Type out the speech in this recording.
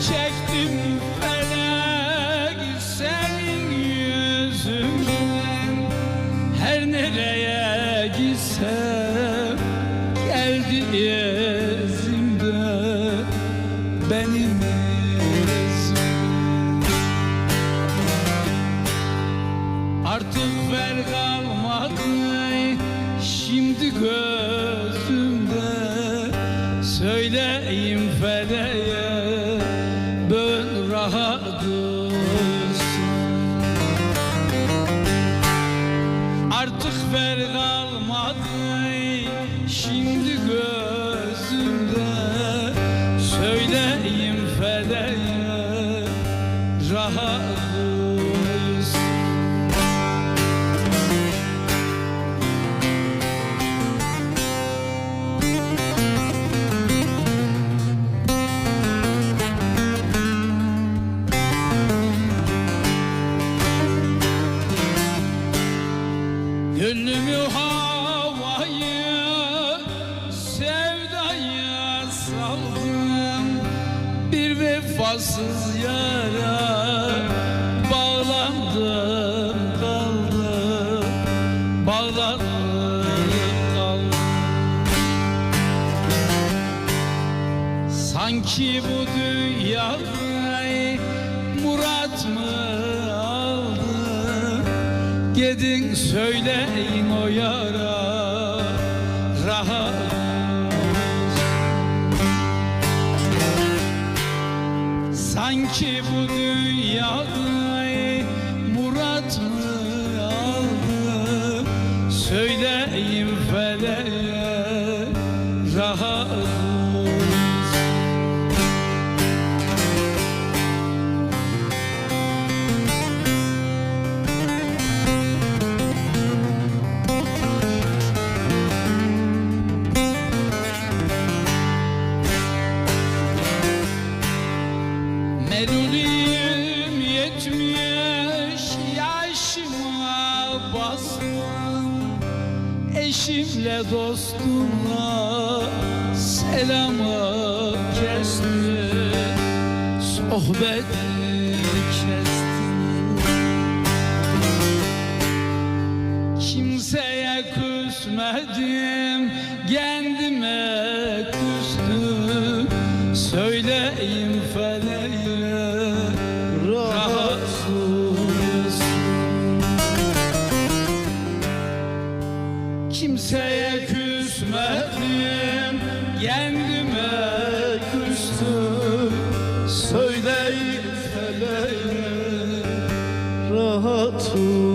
çektim felek senin yüzünden. Her nereye gitsem geldi izimde benim izim Artık ver kalmadı şimdi gözümde. Söyleyeyim feleğe şimdi gözümde. Söyleyeyim feleğe rahat Gönlümü havaya saldım Bir vefasız yara bağlandım kaldım Bağlandım kaldım. Sanki bu dünyada murat mı aldı? Gidin söyleyin o yara Sanki bu dünyada yetmiş yaşıma bastım Eşimle dostumla selamı kestim Sohbeti kestim Kimseye küsmedim Kendime küstüm Söyleyeyim feleğe Kendime küstüm Söyleyin feleğe rahat ol